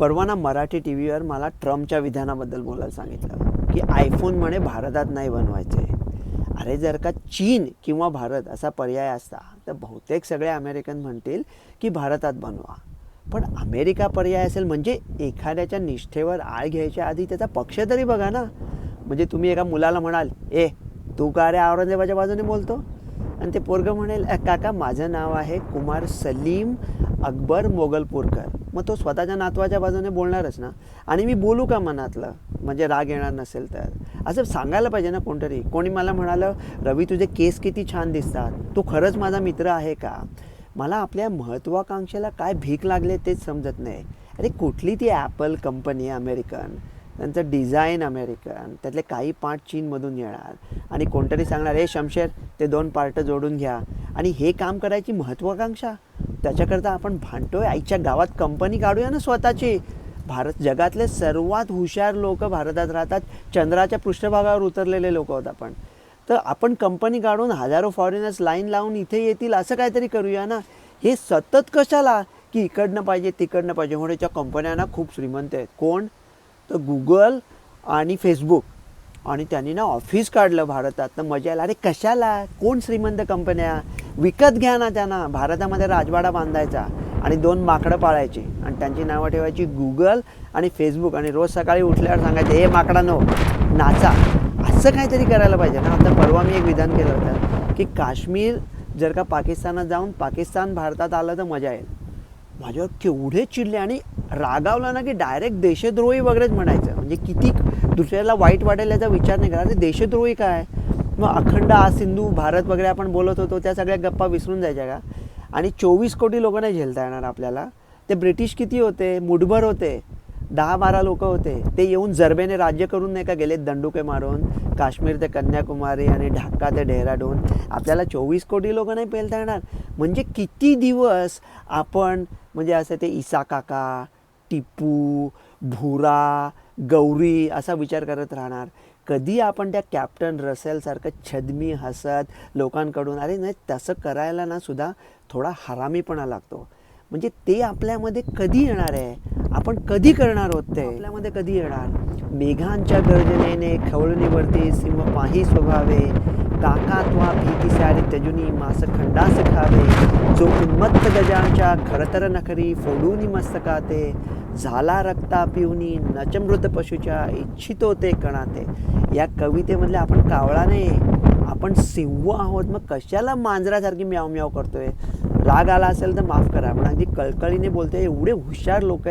परवाना मराठी टी व्हीवर मला ट्रम्पच्या विधानाबद्दल बोलायला सांगितलं की आयफोन म्हणे भारतात नाही बनवायचे. अरे जर का चीन किंवा भारत असा पर्याय असता तर बहुतेक सगळे अमेरिकन म्हणतील की भारतात बनवा. पण अमेरिका पर्याय असेल म्हणजे एखाद्याच्या निष्ठेवर आळ घ्यायच्या आधी त्याचा पक्ष तरी बघा ना. म्हणजे तुम्ही एका मुलाला म्हणाल ए तू का रे औरंगजेबाच्या बाजूने बोलतो? आणि ते पोरगं म्हणेल काका माझं नाव आहे कुमार सलीम अकबर मोगलपूरकर. मग तो स्वतःच्या नातवाच्या बाजूने बोलणारच ना. आणि मी बोलू का मनातलं? म्हणजे राग येणार नसेल तर. असं सांगायला पाहिजे ना कोणतरी. कोणी मला म्हणालं रवी तुझे केस किती छान दिसतात. तो खरंच माझा मित्र आहे का? मला आपल्या महत्त्वाकांक्षेला काय भीक लागले तेच समजत नाही. अरे कुठली ती ॲपल कंपनी अमेरिकन त्यांचं डिझाईन अमेरिकन त्यातले काही पार्ट चीनमधून येणार. आणि कोणतरी सांगणार हे शमशेर ते दोन पार्ट जोडून घ्या. आणि हे काम करायची महत्त्वाकांक्षा त्याच्याकरता आपण भांडतोय? आईच्या गावात कंपनी काढूया ना स्वतःची? भारत जगातले सर्वात हुशार लोक भारतात राहतात. चंद्राच्या पृष्ठभागावर उतरलेले लोक आहोत आपण. तर आपण कंपनी काढून हजारो फॉरेनर्स लाईन लावून इथे येतील असं काहीतरी करूया ना? हे सतत कशाला? की इकडनं पाहिजे तिकडनं पाहिजे. म्हणून याच्या कंपन्यांना खूप श्रीमंत आहेत. कोण? तर गुगल आणि फेसबुक आणि त्यांनी ना ऑफिस काढलं भारतात. तर मजा यायला अरे कशाला? कोण श्रीमंत कंपन्या विकत घ्या ना त्यांना. भारतामध्ये राजवाडा बांधायचा आणि दोन माकडं पाळायची. आणि त्यांची नावं ठेवायची गुगल आणि फेसबुक आणि रोज सकाळी उठल्यावर सांगायचे हे माकडानो नाचा. असं काहीतरी करायला पाहिजे ना. आता परवा मी एक विधान केलं होतं की काश्मीर जर का पाकिस्तानात जाऊन पाकिस्तान भारतात आलं तर मजा येईल. माझ्यावर केवढे चिडले आणि रागावलं ना की डायरेक्ट देशद्रोही वगैरेच म्हणायचं. म्हणजे किती दुसऱ्याला वाईट वाटेल याचा विचार नाही करा देशद्रोही काय? मग अखंड आ सिंधू भारत वगैरे आपण बोलत होतो त्या सगळ्या गप्पा विसरून जायच्या का? आणि चोवीस कोटी लोकांना नाही झेलता येणार आपल्याला. ते ब्रिटिश किती होते? मुठभर होते. दहा बारा लोक होते. ते येऊन जरबेने राज्य करून नाही का गेले? दंडुके मारून काश्मीर ते कन्याकुमारी आणि ढाका ते डेहराडून. आपल्याला चोवीस कोटी लोक नाही पेलता येणार. म्हणजे किती दिवस आपण म्हणजे असं ते इसा काका टिपू भुरा गौरी असा विचार करत राहणार. कधी आपण त्या कॅप्टन रसेलसारखं छदमी हसत लोकांकडून अरे नाही तसं करायला ना सुद्धा थोडा हरामीपणा लागतो. म्हणजे ते आपल्यामध्ये कधी येणार आहे? आपण कधी करणार आहोत ते? आपल्यामध्ये कधी येणार? मेघांच्या गर्जनेने खवळणीवरती सिंह पाही स्वभावे काका वा भीती सारी तजुनी मास खंडास खावे. जो उन्मत्त गजांच्या खरतर नखरी फोडूनी मस्तकाते. झाला रक्ता पिऊनी नचमृत पशूच्या इच्छितो ते कणाते. या कवितेमधल्या आपण कावळा नाही आपण सिंह आहोत मग कशाला मांजरासारखी म्याव म्याव करतोय? राग आला असेल तर माफ करा पण अगदी कळकळीने बोलते एवढे हुशार लोक